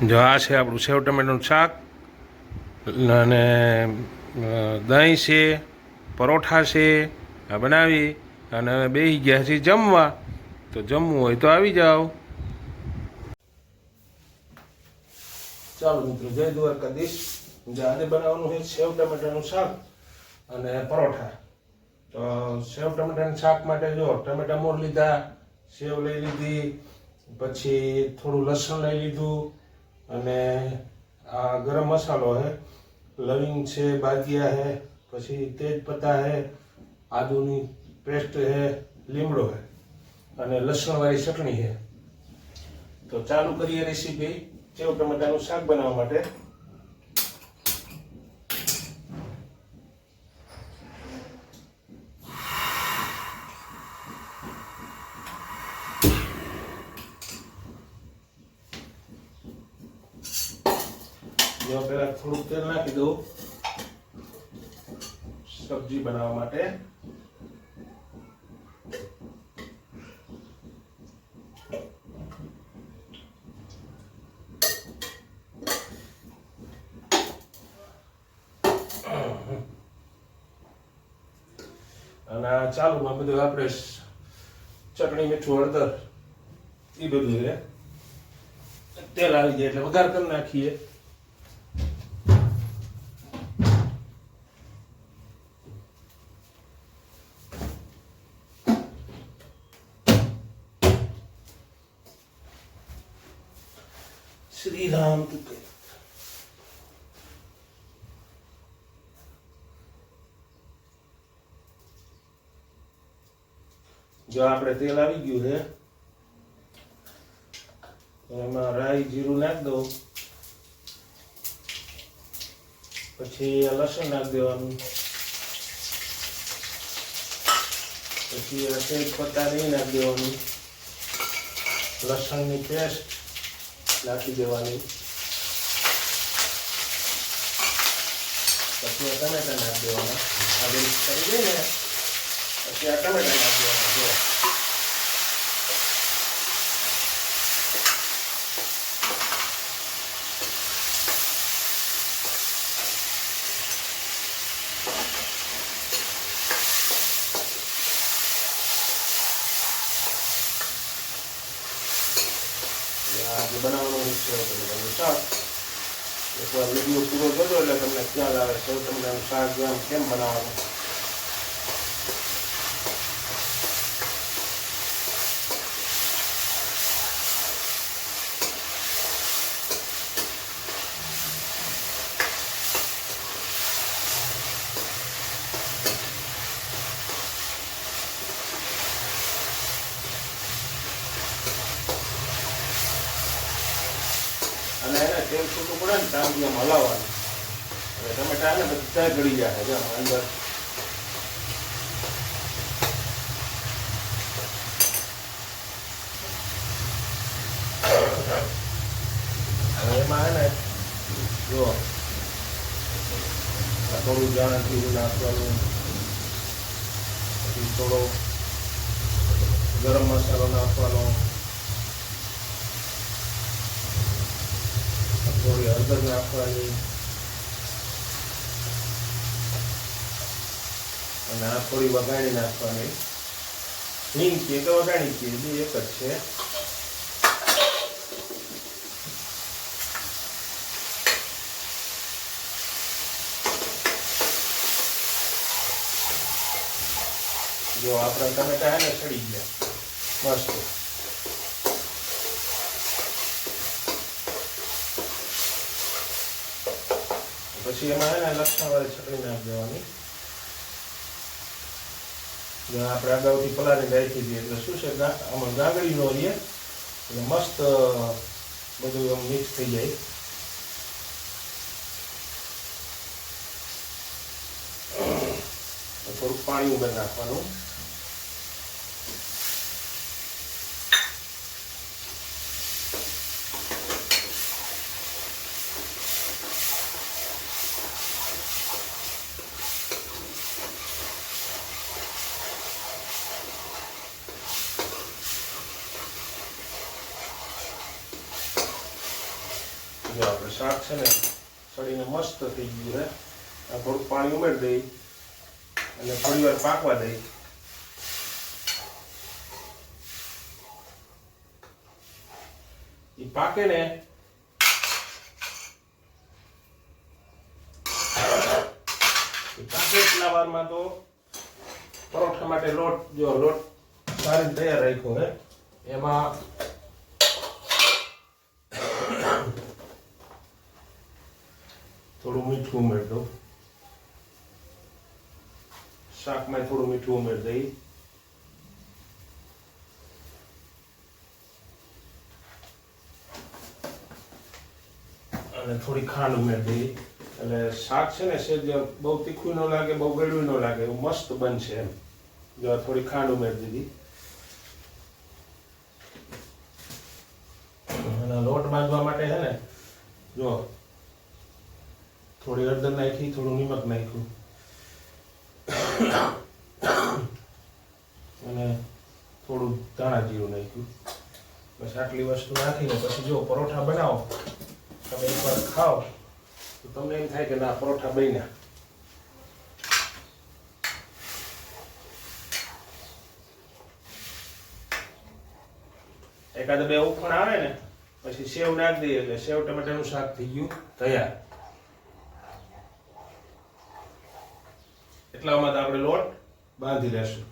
જો આ છે આપણું સેવ ટમેટાનું શાક, અને દહીં છે, પરોઠા છે, આ બનાવી, અને હવે બેસી ગયા છે જમવા. તો જમવું હોય તો આવી જાઓ. ચાલો મિત્રો, જય દ્વારકાધીશ. જે આજે બનાવવાનું છે સેવ ટમેટાનું શાક અને પરોઠા. તો સેવ ટમેટાનું શાક માટે જો ટમેટા મોર લીધા, સેવ લઈ લીધી, પછી થોડું લસણ લઈ લીધું અને આ ગરમ મસાલો છે લવિંગ છે બાદિયા છે પછી તેજપત્તા છે આદુની પેસ્ટ છે લીમડો છે અને લસણવાળી ચટણી છે તો ચાલુ કરીએ રેસીપી સેવ ટમેટાનું શાક બનાવવા માટે પહેલા થોડુંક તેલ નાખી દઉં. સબ્જી બનાવવા માટે. અને આ ચાલુમાં બધું આપણે ચટણી, મીઠું, હળદર એ બધું છે. તેલ આવી જાય એટલે વઘાર કરી નાખીએ. શ્રી રામ તું કહે જો આપણે તેલ આવી ગયું છે તો એમાં રાઈ જીરું નાખ દઉં પછી લસણ નાખ દેવાનું પછી આ તેજ પત્તા નહીં નાખ દેવાનું લસણની પેસ્ટ નાખી દેવાની. પછી આ ટમેટા નાખી દેવાના. આ મિક્સ કરી દઈએ ને. પછી આ ટમેટા નાખી દેવાના. જો આજે બનાવવાનું છે ટમેટાનું શાક. એકવાર વીડિયો પૂરો કરજો એટલે તમને ખ્યાલ આવે, સૌ તમને શાક કેમ બનાવવાનું અને એને તેલ પડે ને ત્યાં સુધી હલાવવાનું એટલે ટમેટા ને બધા ગળી જાય છે અંદર એમાં ને જો થોડું જાણ જીરું નાખવાનું પછી થોડો ગરમ મસાલો નાખવાનો થોડી હળદર નાખવાની. અને આ થોડી વઘાણી નાખવાની. હિંગ છે તો વઘાણી છે બે એક જ છે. જો આપણા ટમેટા ને સડી ગયા. મસ્ત. પછી એમાં એને લસણવાળી ચટણી નાખી દેવાની. આપણે અગાઉથી પલાળી રાખી દઈએ એટલે શું છે આમાં ગાગડી ન રહીએ એટલે મસ્ત બધું એમ મિક્સ થઈ જાય. થોડુંક પાણી ઉગર નાખવાનું. શાક છે ને, સડીને મસ્ત થઈ ગયું છે. થોડુંક પાણી ઉમેરી દઈ અને થોડી વાર પાકવા દઈ. એ પાકે ને પાકે એટલા વારમાં તો પરોઠા માટે લોટ, જો લોટ સારી તૈયાર રાખ્યો હે એમાં થોડું મીઠું ઉમેરી દઉં. શાકમાં થોડું મીઠું ઉમેરી દઈ. અને થોડી ખાંડ ઉમેરી દઈ. એટલે શાક છે ને સેજ બહુ તીખું ન લાગે, બહુ ગળ્યું ન લાગે, એવું મસ્ત બનશે એમ. જો થોડી ખાંડ ઉમેરી દીધી. અને લોટ બાંધવા માટે છે ને, જો થોડી હળદર નાખી થોડું નિમક નાખ્યું અને થોડું ધાણા જીરું નાખ્યું બસ આટલી વસ્તુ નાખીને પછી જો પરોઠા બનાવો, તમે એકવાર ખાઓ, તો તમને એમ થાય કે ના, પરોઠા બન્યા. એકાદ બે ઉખણ આવે ને, પછી સેવ નાખી દઈએ, એટલે સેવ ટમેટાનું શાક થઈ ગયું, તૈયાર. એટલામાં તો આપણે લોટ બાંધી લેશું.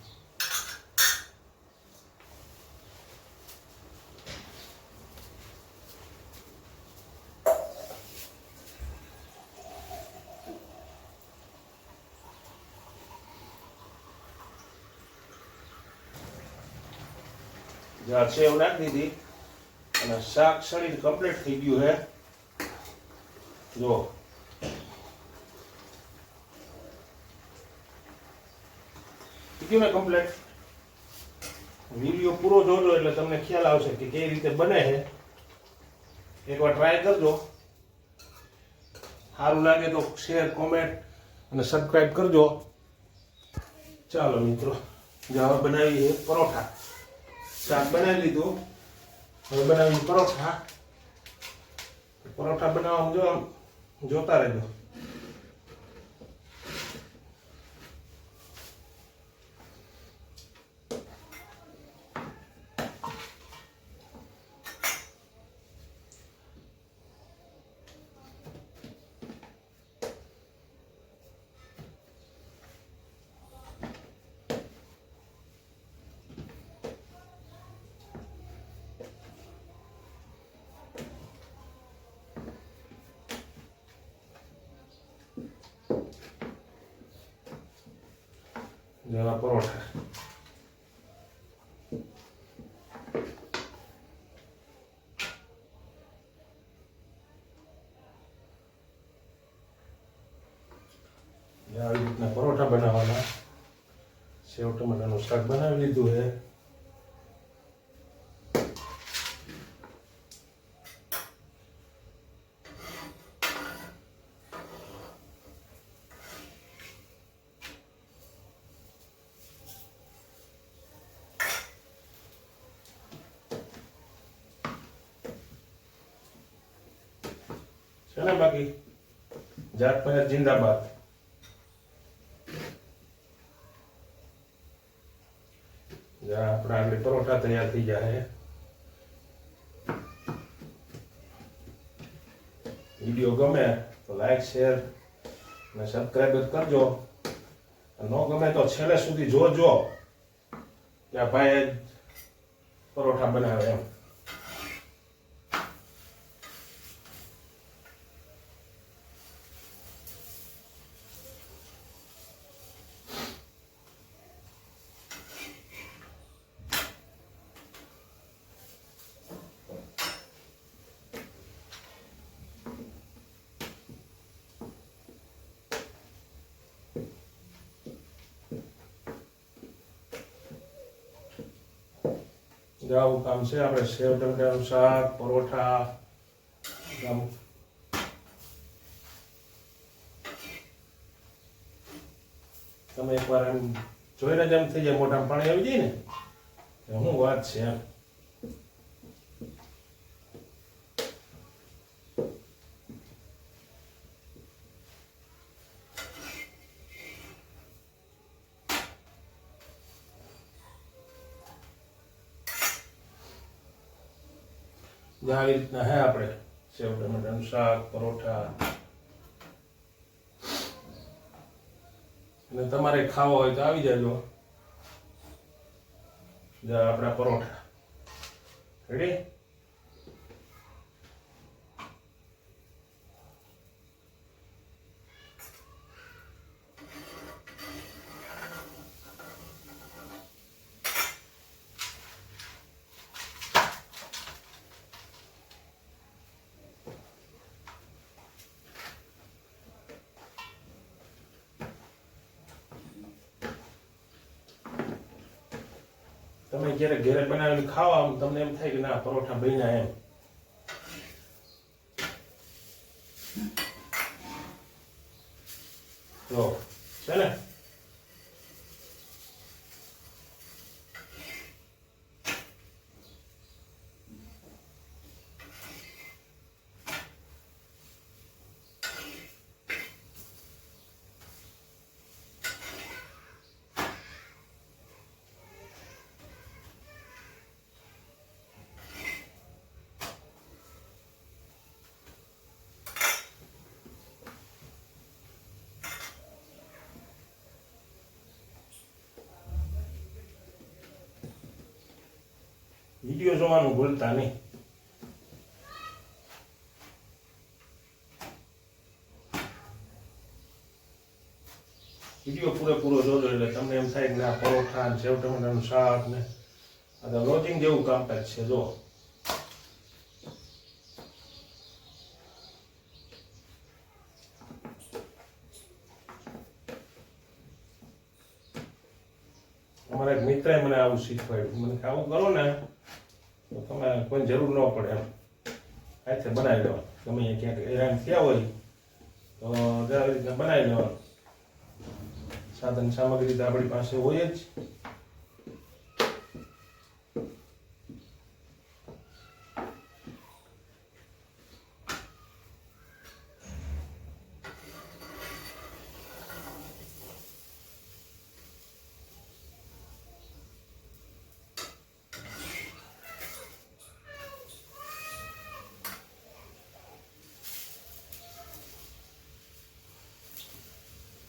જ્યાં સેવ નાખી દીધી? અને શાક શરીર કમ્પ્લીટ થઈ ગયું હે. જો. ગયું ને કમ્પ્લીટ વીડિયો પૂરો જોજો એટલે તમને ખ્યાલ આવશે કે કઈ રીતે બને છે. એકવાર ટ્રાય કરજો. સારું લાગે તો શેર કોમેન્ટ અને સબસ્ક્રાઈબ કરજો. ચાલો મિત્રો, જવા બનાવી છે પરોઠા. શાક બનાવી લીધું. હવે બનાવીએ પરોઠા. પરોઠા બનાવવામાં જો જોતા રહેજો. જેવા પરોઠા આવી રીતના પરોઠા બનાવવાના સેવ ટમેટાનું શાક બનાવી લીધું છે છે ને બાકી જાત પહેર જિંદાબાદ જ્યાં આપણા આગળ પરોઠા તૈયાર થઈ જાય વીડિયો ગમે તો લાઈક શેર અને સબસ્ક્રાઈબ કરજો ન ગમે તો છેલ્લે સુધી જોજો કે આ ભાઈ પરોઠા બનાવે એમ જે કામ છે, આપણે સેવ ટમેટાનું શાક, પરોઠા આમ તમે એકવાર એમ જોઈને જ એમ થઈ જાય, મોઢામાં પાણી આવી જાય ને શું વાત છે એમ. આવી રીતના હે આપણે. સેવ ટમેટાનું શાક, પરોઠા. અને તમારે ખાવો હોય તો આવી જાજો. આપણા પરોઠા. રેડી તમે જ્યારે ઘરે બનાવીને ખાવા તમને એમ થાય કે ના પરોઠા બન્યા એમ જો છે ને વીડિયો જોવાનું ભૂલતા નહીં. વીડિયો પૂરેપૂરો જોજો એટલે તમને એમ થાય કે આ પરોઠા ને સેવ ટમેટાનું શાક ને આ તો રોજિંગ જેવું કામકાજ છે જો અમારા એક મિત્રએ મને આવું શીખવાડ્યું. મને આવું કરો ને કોઈ જરૂર ન પડે એમ. હાથે બનાવી લેવાનું. ગમે ક્યાંક હેરાન થયા હોય, તો જ રીતના બનાવી લેવાનું. સાધન સામગ્રી તો આપણી પાસે હોય જ.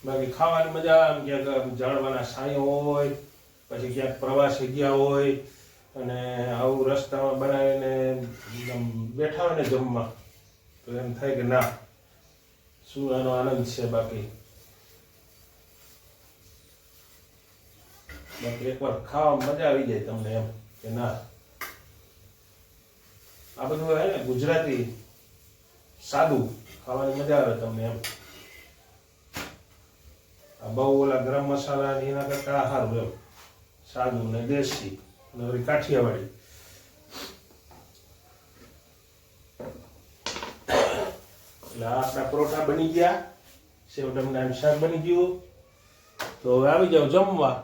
બાકી ખાવાની મજા આમ ક્યાંક જાણવાના સાંયો હોય, પછી ક્યાંક પ્રવાસી ગયા હોય અને આવું રસ્તામાં બનાવીને એકદમ બેઠા હોય ને જમવા, તો એમ થાય કે ના, શું આનો આનંદ છે બાકી? બાકી એકવાર ખાવા મજા આવી જાય તમને એમ કે ના. આ બધું હે ને ગુજરાતી સાદું ખાવાની મજા આવે તમને એમ. બહુ ઓલા ગરમ મસાલા એના કરતા આ સારું એમ. સાદું ને દેશી અને વળી કાઠિયાવાડી. એટલે આપણા પરોઠા બની ગયા. સેવ ટમટાનું શાક બની ગયું. તો હવે આવી જાઓ જમવા.